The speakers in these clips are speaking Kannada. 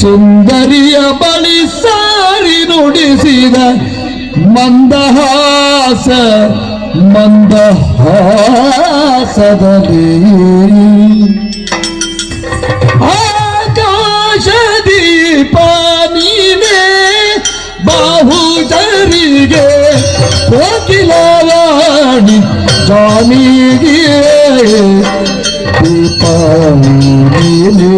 ಸುಂದರಿಯ ಬಳಿ ಸಾರಿ ನುಡಿಸಿದ ಮಂದಹಾಸ ಮಂದಹಾಸದಲ್ಲಿ ಆಕಾಶ ದೀಪ ನೀನೆ ಬಾಹುದರಿಗೆ ಕೋಕಿಲವಾಣಿ ಜಾನಿಗೆ ದೀಪ ನೀನೆ.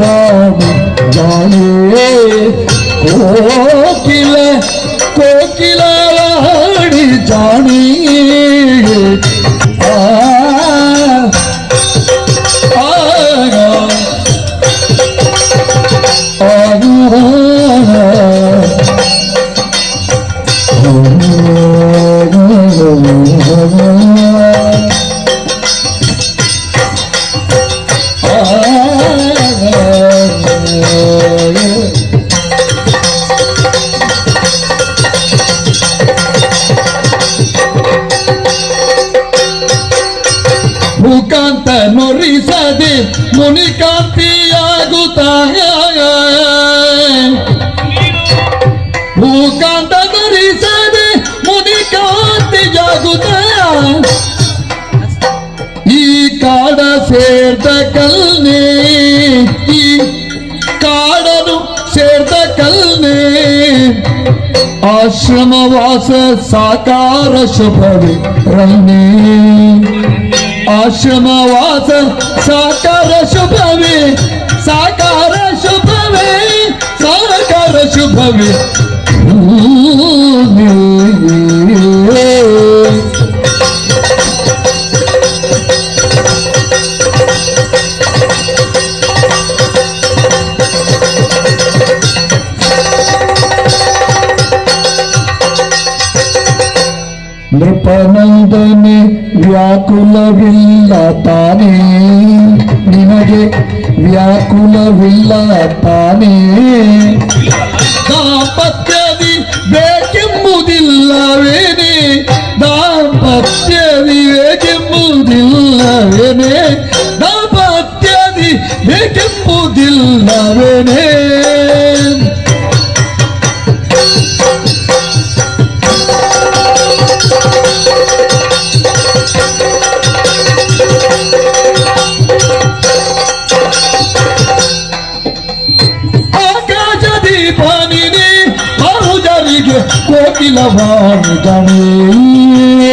গান গায়ে কোকিল কোকিল লাহাড়ি জানি Oh, ಭೂಕಾಂತ ನುರಿಸದೆ ಮುನಿಕಾಂತಿಯಾಗುತ್ತ? ಭೂಕಾಂತ ನುರಿಸದೆ ಮುನಿಕಾಂತಿಯಾಗುತ್ತ? ಈ ಕಾಡ ಸೇರ್ದ ಕಲ್ನೆ ಈ ಕಾಡನು ಸೇರ್ದ ಕಲ್ನೆ ಆಶ್ರಮವಾಸ ಸಾಕಾರ ಶುಭವೇ ರನ್ನೇ ಆಶ್ರಮವಾಸ ಸಾಕಾರ ಶುಭವೇ ಸಾಕಾರ ಶುಭವೇ ಸಾಕಾರ ಶುಭವೇ ನೃಪನಂದನೆ ವ್ಯಾಕುಲವಿಲ್ಲ ತಾನೇ ನಿನಗೆ ವ್ಯಾಕುಲವಿಲ್ಲ ತಾನೇ ದಾಂಪತ್ಯದಿ ಬೇಕೆಂಬುದಿಲ್ಲವೇನೆ ದಾಂಪತ್ಯದಿ ಬೇಕೆಂಬುದಿಲ್ಲವೇನೆ ದಾಂಪತ್ಯದಿ ಬೇಕೆಂಬುದಿಲ್ಲವೇನೆ ಬಹುಜರಿಗೆ ಕೋಕಿಲವಾಣಿ ಗಣೇ